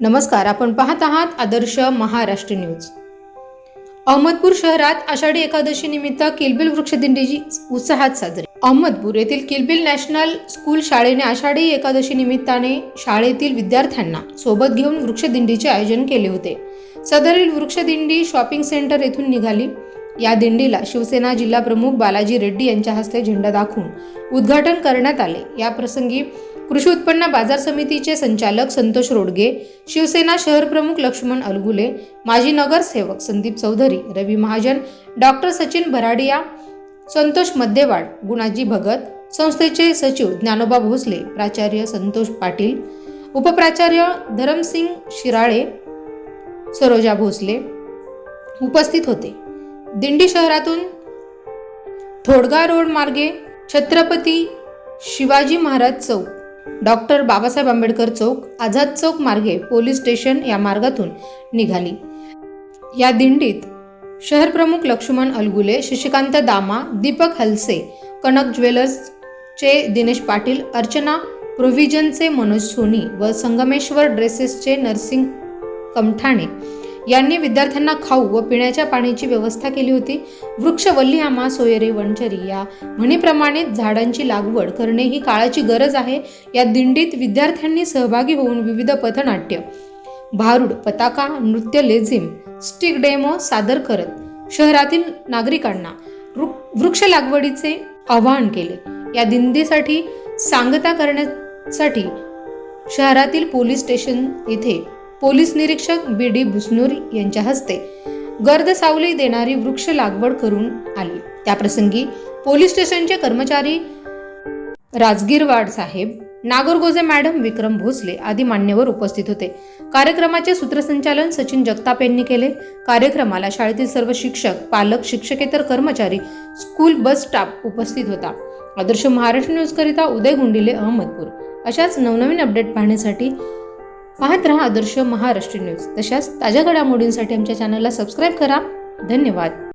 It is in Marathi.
नमस्कार आपण पाहत आहात आदर्श महाराष्ट्र न्यूज. अहमदपूर शहरात आषाढी एकादशी निमित्त किलबिल वृक्षदिंडीची उत्साहात साजरी. अहमदपूर येथील किलबिल नॅशनल स्कूल शाळेने आषाढी एकादशी निमित्ताने शाळेतील विद्यार्थ्यांना सोबत घेऊन वृक्षदिंडीचे आयोजन केले होते. सदरील वृक्षदिंडी शॉपिंग सेंटर येथून निघाली. या दिंडीला शिवसेना जिल्हाप्रमुख बालाजी रेड्डी यांच्या हस्ते झेंडा दाखवून उद्घाटन करण्यात आले. या प्रसंगी कृषी उत्पन्न बाजार समितीचे संचालक संतोष रोडगे शिवसेना शहर प्रमुख लक्ष्मण अलगुले माजी नगरसेवक संदीप चौधरी रवी महाजन डॉक्टर सचिन भराडिया संतोष मध्यवाड गुणाजी भगत संस्थेचे सचिव ज्ञानोबा भोसले प्राचार्य संतोष पाटील उपप्राचार्य धरमसिंग शिराळे सरोजा भोसले उपस्थित होते. दिंडी शहरातून थोडगा रोड मार्गे छत्रपती शिवाजी महाराज चौक डॉक्टर बाबासाहेब आंबेडकर चौक आझाद चौक मार्गे पोलीस स्टेशन या मार्गातून निघाली. या दिंडीत शहर प्रमुख लक्ष्मण अलगुले शशिकांत दामा दीपक हलसे कनक ज्वेलर्सचे दिनेश पाटील अर्चना प्रोव्हिजनचे मनोज सोनी व संगमेश्वर ड्रेसेसचे नर्सिंग कमठाणे यांनी विद्यार्थ्यांना खाऊ व पिण्याच्या पाण्याची व्यवस्था केली होती. वृक्ष आमा सोयरे वंचरी या म्हणीप्रमाणे झाडांची लागवड करणे ही काळाची गरज आहे. या दिंडीत विद्यार्थ्यांनी सहभागी होऊन विविध पथनाट्य भारुड पताका नृत्य लेझिम स्टिक डेमो सादर करत शहरातील नागरिकांना वृ- वृक्ष लागवडीचे आवाहन केले. या दिंडीसाठी सांगता करण्यासाठी शहरातील पोलीस स्टेशन येथे पोलीस निरीक्षक बी डी भुसनूर यांच्या हस्ते गर्द सावली देणारी वृक्ष लागवड करून आली. त्याप्रसंगी पोलीस स्टेशनचे कर्मचारी राजगीरवाड साहेब नागरगोजे मॅडम विक्रम भोसले आदी मान्यवर उपस्थित होते. कार्यक्रमाचे सूत्रसंचालन सचिन जगताप यांनी केले. कार्यक्रमाला शाळेतील सर्व शिक्षक पालक शिक्षकेतर कर्मचारी स्कूल बस स्टाफ उपस्थित होता. आदर्श महाराष्ट्र न्यूज करिता उदय गुंडिले अहमदपूर. अशाच नवनवीन अपडेट पाहण्यासाठी पाहत रहा आदर्श महाराष्ट्र न्यूज. तशाच ताज्या घडामोडींसाठी आमच्या चॅनलला सबस्क्राईब करा. धन्यवाद.